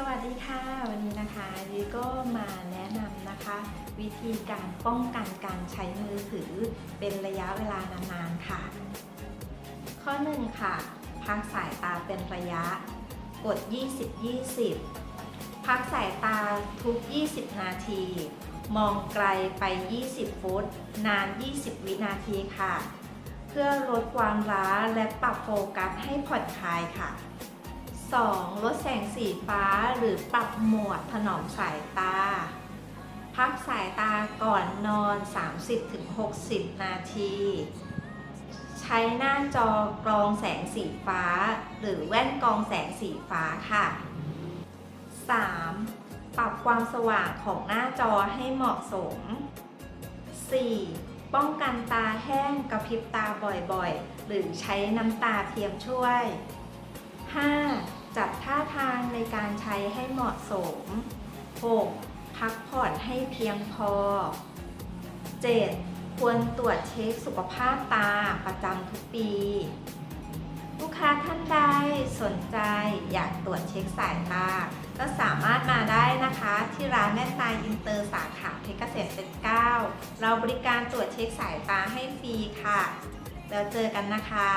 สวัสดีค่ะ วันนี้นะคะยุ้ยก็มาแนะนำนะคะ วิธีการป้องกันการใช้มือถือเป็นระยะเวลานานๆค่ะ ข้อ1ค่ะ พักสายตาเป็นระยะ กด 20-20 พักสายตาทุก 20 นาที มองไกลไป 20 ฟุต นาน 20 วินาทีค่ะ เพื่อลดความล้าและปรับโฟกัสให้ผ่อนคลายค่ะ 2. ลดแสงสีฟ้าหรือปรับหมวดถนอมสายตา พักสายตาก่อนนอน 30-60 นาที ใช้หน้าจอกรองแสงสีฟ้า หรือแว่นกรองแสงสีฟ้าค่ะ 3. ปรับความสว่างของหน้าจอให้เหมาะสม 4. ป้องกันตาแห้งกระพริบตาบ่อยๆ หรือใช้น้ำตาเทียมช่วย ใช้ให้เหมาะสม 6. พักผ่อนให้เพียงพอ 7. ควรตรวจเช็คสุขภาพตาประจำทุกปี ลูกค้าท่านใดสนใจอยากตรวจเช็คสายตา ก็สามารถมาได้นะคะ ที่ร้านแม่ตายอินเตอร์สาขาเพชรเกษมเป็น9เราบริการตรวจเช็คสายตาให้ฟรีค่ะ แล้วเจอกันนะคะ